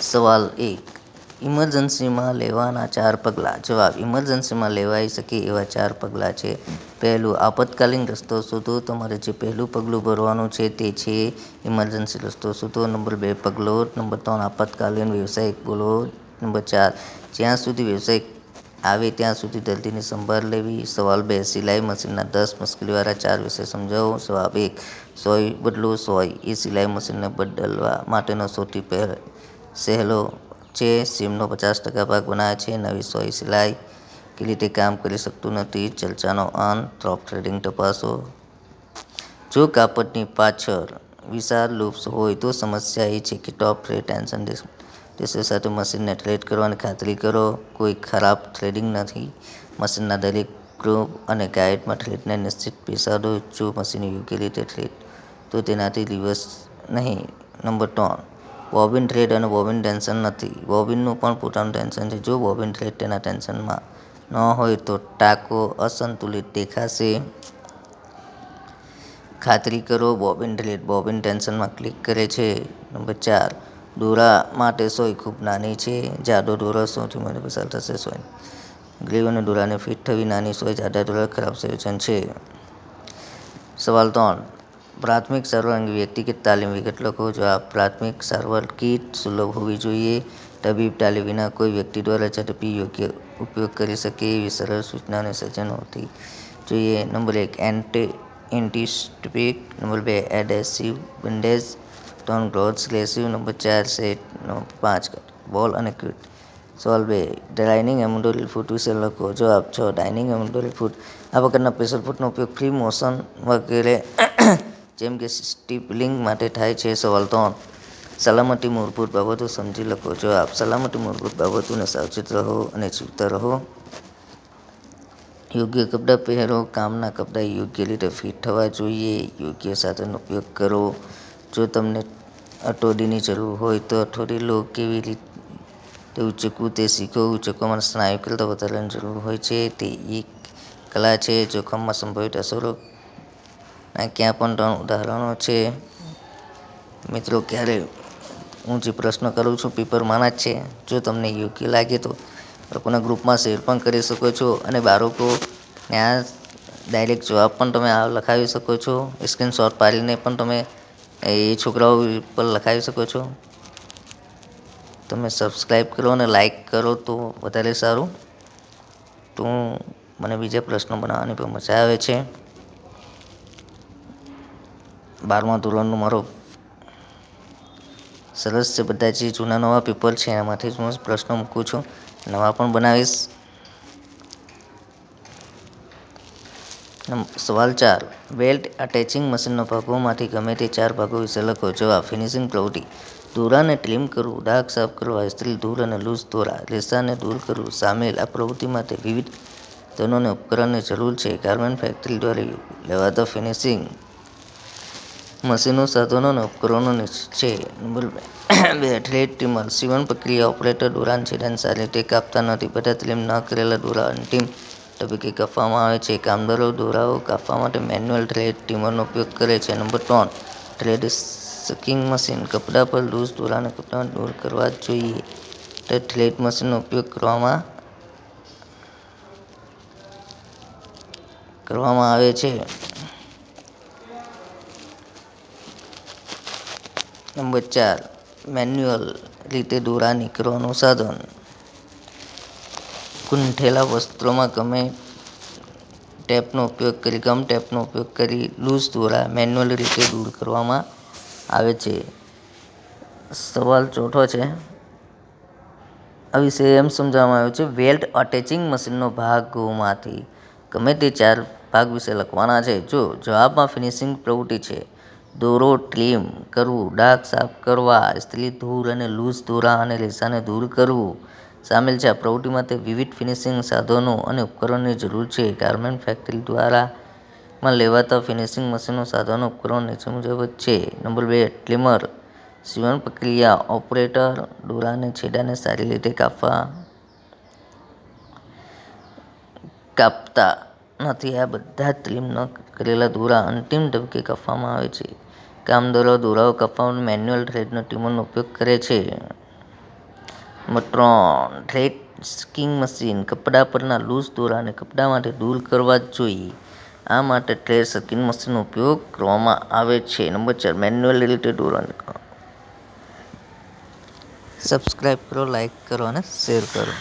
સવાલ એક, ઇમરજન્સીમાં લેવાના ચાર પગલાં? જવાબ, ઇમરજન્સીમાં લેવાઈ શકે એવા ચાર પગલાં છે. પહેલું, આપતકાલીન રસ્તો શોધો. તમારે જે પહેલું પગલું ભરવાનું છે તે છે ઇમરજન્સી રસ્તો શોધો. નંબર બે, પગલો. નંબર ત્રણ, આપતકાલીન વ્યવસાયિક બોલો. નંબર ચાર, જ્યાં સુધી વ્યવસાયિક આવે ત્યાં સુધી દર્દીની સંભાળ લેવી. સવાલ બે, સિલાઈ મશીનના દસ મુશ્કેલીવાળા ચાર વિશે સમજાવો. જવાબ એક, સોય બદલો. સોય એ સિલાઈ મશીનને બદલવા માટેનો સૌથી પહે સહેલો છે, સીમનો પચાસ ટકા ભાગ બનાવે છે, નવી સોય સિલાઈ કે રીતે કામ કરી શકતું નથી, ચર્ચાનો અંત ટ્રોપ થ્રેડિંગ તપાસો. જો કાપડની પાછળ વિશાળ લૂપ્સ હોય તો સમસ્યા એ છે કે ટોપ ટ્રેડ ટેન્શન ટેસ્ટર સાથે મશીનને ટ્રેડ કરવાની ખાતરી કરો. કોઈ ખરાબ થ્રેડિંગ નથી. મશીનના દરેક ગ્રુપ અને ગાઈડમાં ટ્રેડને નિશ્ચિત બેસાડો જો મશીન યોગ્ય રીતે ટ્રેડ તો તેનાથી દિવસ નહીં. નંબર ત્રણ બોબિન થ્રેડ અને બોબિન ટેન્શન નથી. બોબિનનું પણ પોતાનું ટેન્શન છે. જો બોબિન થ્રેડ તેના ટેન્શનમાં ન હોય તો ટાંકો અસંતુલિત દેખાશે. ખાતરી કરો, બોબિન થ્રેડ બોબિન ટેન્શનમાં ક્લિક કરે છે. નંબર ચાર, દોરા માટે સોય ખૂબ નાની છે. જાડો દોરો સૌથી મને પસાર થશે સોય. ગ્રીવ અને દોરાને ફિટ થવી નાની સોય જાડા દોરા ખરાબ સંયોજન છે. સવાલ ત્રણ પ્રાથમિક સારવાર અંગે વ્યક્તિગત તાલીમ વિગત લખો જવાબ પ્રાથમિક સારવાર કીટ સુલભ હોવી જોઈએ તબીબ તાલીમ વિના કોઈ વ્યક્તિ દ્વારા ઝડપી યોગ્ય ઉપયોગ કરી શકે એવી સરળ સૂચના અને સજ્જન હોતી જોઈએ નંબર એક એન્ટી એન્ટીસ્ટિપિક નંબર બે એડહેસિવ બેન્ડેજ ત્રણ ગ્લોવ્સ લેસિવ નંબર ચાર સેટ પાંચ બોલ અને ક્વિટ સવાલ બે ડાઇનિંગ એમ્બ્રોઇડરી ફૂટ વિશે લખો જવાબ છ ડાઇનિંગ એમ્બ્રોઇડરી ફૂટ આ પ્રકારના પ્રેશર ફૂટનો ઉપયોગ ફ્રી મોશન વગેરે જેમ કે સ્ટીપલિંગ માટે થાય છે સવાલ ત્રણ સલામતી મૂળભૂત બાબતો સમજી લખો. જવાબ સલામતી મૂળભૂત બાબતોને સાવચેત રહો અને જીવતા રહો, યોગ્ય કપડાં પહેરો, કામના કપડાં યોગ્ય રીતે ફિટ થવા જોઈએ, યોગ્ય સાધનનો ઉપયોગ કરો. જો તમને અટોડીની જરૂર હોય તો અઠોડી લો કેવી રીતે ઉચકવું તે શીખો. ઉચકવામાં સ્નાયુ કરતાં વધારાની જરૂર હોય છે. તે એક કલા છે. જોખમમાં સંભવિત અસરો ના ક્યાં પણ ત્રણ ઉદાહરણો છે. મિત્રો, ક્યારે હું જે પ્રશ્ન કરું છું પેપરમાંના જ છે. જો તમને યોગ્ય લાગે તો લોકોના ગ્રુપમાં શેર પણ કરી શકો છો અને બાળકોને આ ડાયરેક્ટ જવાબ પણ તમે આ લખાવી શકો છો. સ્ક્રીનશોટ પાડીને પણ તમે એ છોકરાઓ પર લખાવી શકો છો. તમે સબસ્ક્રાઈબ કરો અને લાઈક કરો તો વધારે સારું. તો મને બીજા પ્રશ્નો બનાવવાની પણ મજા આવે છે. બારમા ધોરણનો મારો સરસ છે બધા જે જૂના નવા પેપર છે એમાંથી હું પ્રશ્નો મૂકું છું. નવા પણ બનાવીશ. સવાલ ચાર. બેલ્ટ અટેચિંગ મશીનના ભાગોમાંથી ગમે તે ચાર ભાગો વિશે લખો. જવાબ ફિનિશિંગ પ્રવૃત્તિ દોરાને ટ્રીમ કરવું ડાઘ સાફ કરવા ઇસ્ત્રી ધૂળ અને લૂઝ દોરા રેસાને દૂર કરવું સામેલ. આ પ્રવૃત્તિ માટે વિવિધ ધનોને ઉપકરણની જરૂર છે. ગાર્મેન્ટ ફેક્ટરી દ્વારા લેવાતા ફિનિશિંગ મશીનો સાધનો અને ઉપકરણો છે. નંબર બે થ્રેડ ટ્રીમર સીવણ પ્રક્રિયા ઓપરેટર દોરાને છેડાને સારી રીતે કાપતા નથી. બધા ટ્રીમ ન કરેલા દોરા અંતિમ તબક્કે કાપવામાં આવે છે. કામદારો દોરાઓ કાપવા માટે મેન્યુઅલ થ્રેડ ટ્રીમરનો ઉપયોગ કરે છે. નંબર ત્રણ, થ્રેડ સકિંગ મશીન. કપડાં પર લૂઝ દોરાને કપડાં દૂર કરવા જોઈએ. તે થ્રેડ મશીનનો ઉપયોગ કરવામાં કરવામાં આવે છે. નંબર ચાર મેન્યુઅલ રીતે દોરા નીકળવાનું સાધન ગૂંઠેલા વસ્ત્રોમાં ગમે ટેપનો ઉપયોગ કરી ગમ ટેપનો ઉપયોગ કરી લૂઝ દોરા મેન્યુઅલ રીતે દૂર કરવામાં આવે છે સવાલ ચોથો છે આ વિશે એમ સમજાવવામાં આવ્યું છે વેલ્ટ અટેચિંગ મશીનનો ભાગોમાંથી ગમે તે ચાર ભાગ વિશે લખવાના છે જો જવાબમાં ફિનિશિંગ પ્રવૃત્તિ છે દોરો ટ્રીમ કરવું ડાઘ સાફ કરવા, સ્ત્રી ધૂળ અને લૂઝ દોરા અને રેસાને દૂર કરવું. સામેલ છે આ પ્રવૃત્તિ માટે વિવિધ ફિનિશિંગ સાધનો અને ઉપકરણોની જરૂર છે. ગાર્મેન્ટ ફેક્ટરી દ્વારા માં લેવાતા ફિનિશિંગ મશીનો સાધનો ઉપકરણો નીચે મુજબ છે. નંબર બે ટ્રીમર સીવણ પ્રક્રિયા. ઓપરેટર દોરાને છેડાને સારી રીતે કાપવા કાપતા નથી. આ બધા ટ્રીમ ન કરેલા દોરા અંતિમ તબક્કે કાપવામાં આવે છે. કામદારો દોરાઓ કાપવા મેન્યુઅલ થ્રેડના ટ્રીમરનો ઉપયોગ કરે છે. મટ્રોન થ્રેડ સ્કિંગ મશીન કપડા પરના લૂઝ દોરાને કપડામાંથી દૂર કરવા જોઈએ. આ માટે થ્રેડ સ્કિંગ મશીનનો ઉપયોગ કરવામાં આવે છે. નંબર ચાર, મેન્યુઅલ રીતે દોરાને સબસ્ક્રાઈબ કરો લાઈક કરો અને શેર કરો.